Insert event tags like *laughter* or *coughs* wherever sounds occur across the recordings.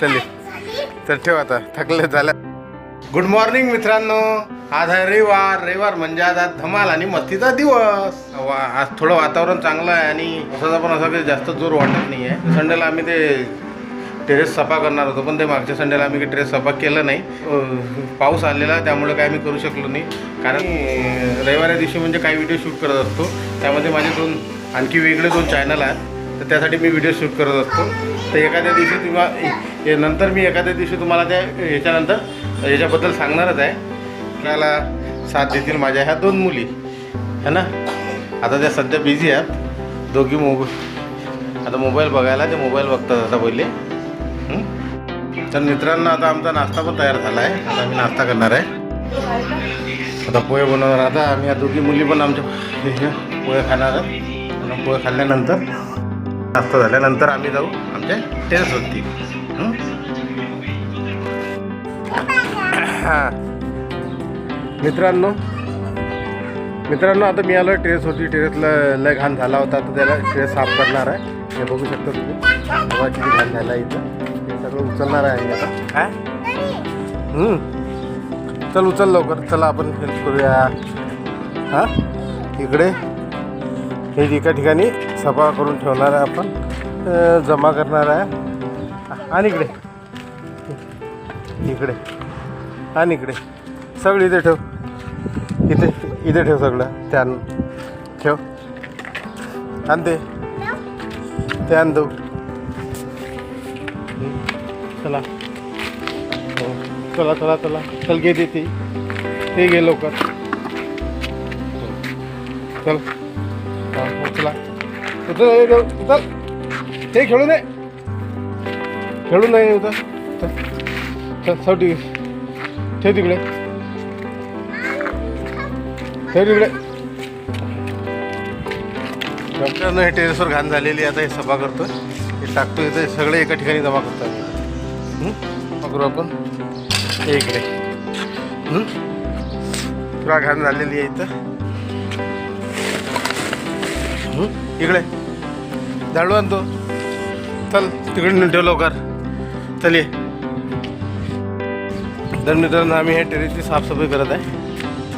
चल तर ठेव आता. थकले झालं गुड मॉर्निंग मित्रांनो. आज आहे रविवार. रविवार म्हणजे आज आज धमाल आणि मस्तीचा दिवस. वा आज थोडं वातावरण चांगलं आहे आणि पावसाचा पण असा काही जास्त जोर वाटत नाही आहे संडेला आम्ही ते टेरेस सफा करणार होतो पण ते मागच्या संडेला आम्ही काही टेरेस सफा केलं नाही. पाऊस आलेला त्यामुळे काय आम्ही करू शकलो नाही. कारण अं, रविवारी दिवशी म्हणजे काही व्हिडिओ शूट करत असतो. त्यामध्ये माझे दोन आणखी वेगळे दोन चॅनल आहेत. तर त्यासाठी मी व्हिडिओ शूट करत असतो. तर एखाद्या दिवशी तुम्हाला हे नंतर मी एखाद्या दिवशी तुम्हाला त्या ह्याच्यानंतर याच्याबद्दल सांगणारच आहे. त्याला साथ देतील माझ्या ह्या दोन मुली. है ना? आता त्या सध्या बिझी आहेत. दोघी मोबाईल आता मोबाईल बघायला ते मोबाईल बघतात आता पहिले. तर मित्रांनो आता आमचा नाश्ता पण तयार झाला आहे. आता आम्ही नाश्ता करणार आहे. आता पोहे बनवणार. आता आम्ही या दोघी मुली पण आमच्या पोहे खाणार आहेत. पोहे खाल्ल्यानंतर नाश्ता झाल्यानंतर आम्ही जाऊ आमच्या टेरेसवरती हं? हां? *coughs* मित्रांनो मित्रांनो आता मी आलो टेरेस होती टेरेसला लय घाण झाला होता तर त्याला टेरेस साफ करणार आहे. हे बघू शकता तुम्ही. बघा किती घाण झाला इथं. हे सगळं उचलणार आहे आता. काय हम्म. चल उचल लवकर. चला आपण हेल्प करूया. हां? इकडे. हे एका ठिकाणी. सफा करून ठेवणार आहे आपण. जमा करणार आहे. आणि इकडे. इकडे. आणि इकडे. सगळं इथे ठेव. इथे इथे ठेव सगळं. त्यान ठेव. आण ते ते आण देऊ चला. हो, चला चला चला. चल घे देते ते. घे लवकर. हो. चल. हो, चला. ते खेळू नये खेळू नये उचल ठेव तिकडे. ठेव तिकडे. डॉक्टरनं हे टेरेसवर घाण झालेली आता हे सभा करतो हे टाकतो इथे सगळे एका ठिकाणी जमा करतो आम्ही मग करू आपण. हे इकडे. घाण झालेली आहे इथं. इकडे. झाडू आणतो. चल तिकडे ठेव लवकर. चल ये. तर मित्रांनो आम्ही ह्या टेरेसची साफसफाई करत आहे.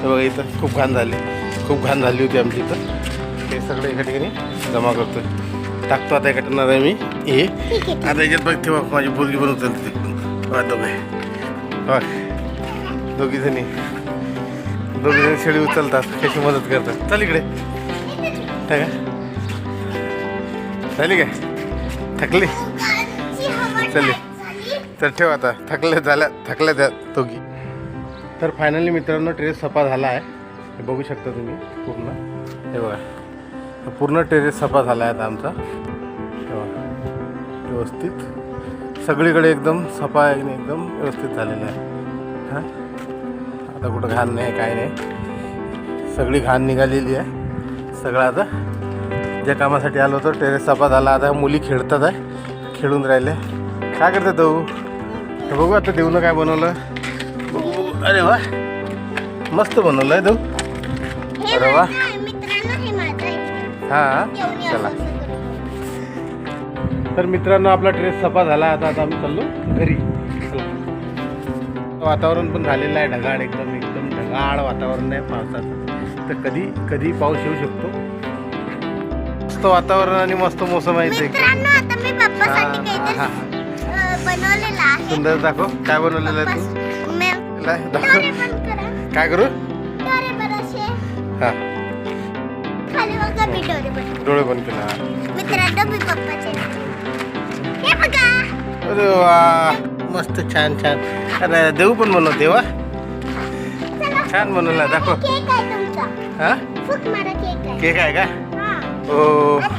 हे बघा इथं खूप घाण झाली. खूप घाण झाली होती आमची इथं. हे सगळं एका ठिकाणी जमा करतो टाकतो आता एका टनात आहे मी हे. आता याच्यात बघ तेव्हा माझी मुलगी पण उचलते तिकडून दोघे. बघ. दोघीजणी शेळी उचलतात कशी मदत करतात. चल इकडे. काय? का झाली काय थकली. चल. तर ठेव आता. थकले झाल्या थकल्या त्या दोघी. तर फायनली मित्रांनो टेरेस सफा झाला आहे. हे बघू शकता तुम्ही पूर्ण. हे बघा. पूर्ण टेरेस सफा झाला आहे आता आमचा. हे व्यवस्थित. सगळीकडे एकदम सफा आहे आणि एकदम व्यवस्थित झालेलं आहे. हां? आता कुठं घाण नाही काय नाही. सगळी घाण निघालेली आहे. सगळं आता ज्या कामासाठी आलो होतो टेरेस सफा झाला. आता मुली खेळतात आहे खेळून राहिले. काय करतात देऊ तर बघू आता देऊनं काय बनवलं. बघू. अरे वा. मस्त बनवलं आहे देऊ अरे वा. हां चला. तर मित्रांनो आपला ड्रेस सफा झाला. आता आता आम्ही चाललो घरी. वातावरण पण झालेलं आहे. ढगाळ एकदम एकदम ढगाळ वातावरण आहे पावसाचं. तर कधी कधी पाऊस येऊ शकतो. मस्त वातावरण आणि मस्त मोसम आहे आहे. सुंदर दाखव काय बनवलेलं आहे तू? काय करा. काय करू? डोळे बंद हां. डोळे केला अरे वा मस्त छान छान. अरे देऊ पण बनव देवा छान बनवला दाखव. हा? केक आहे का? हा ओ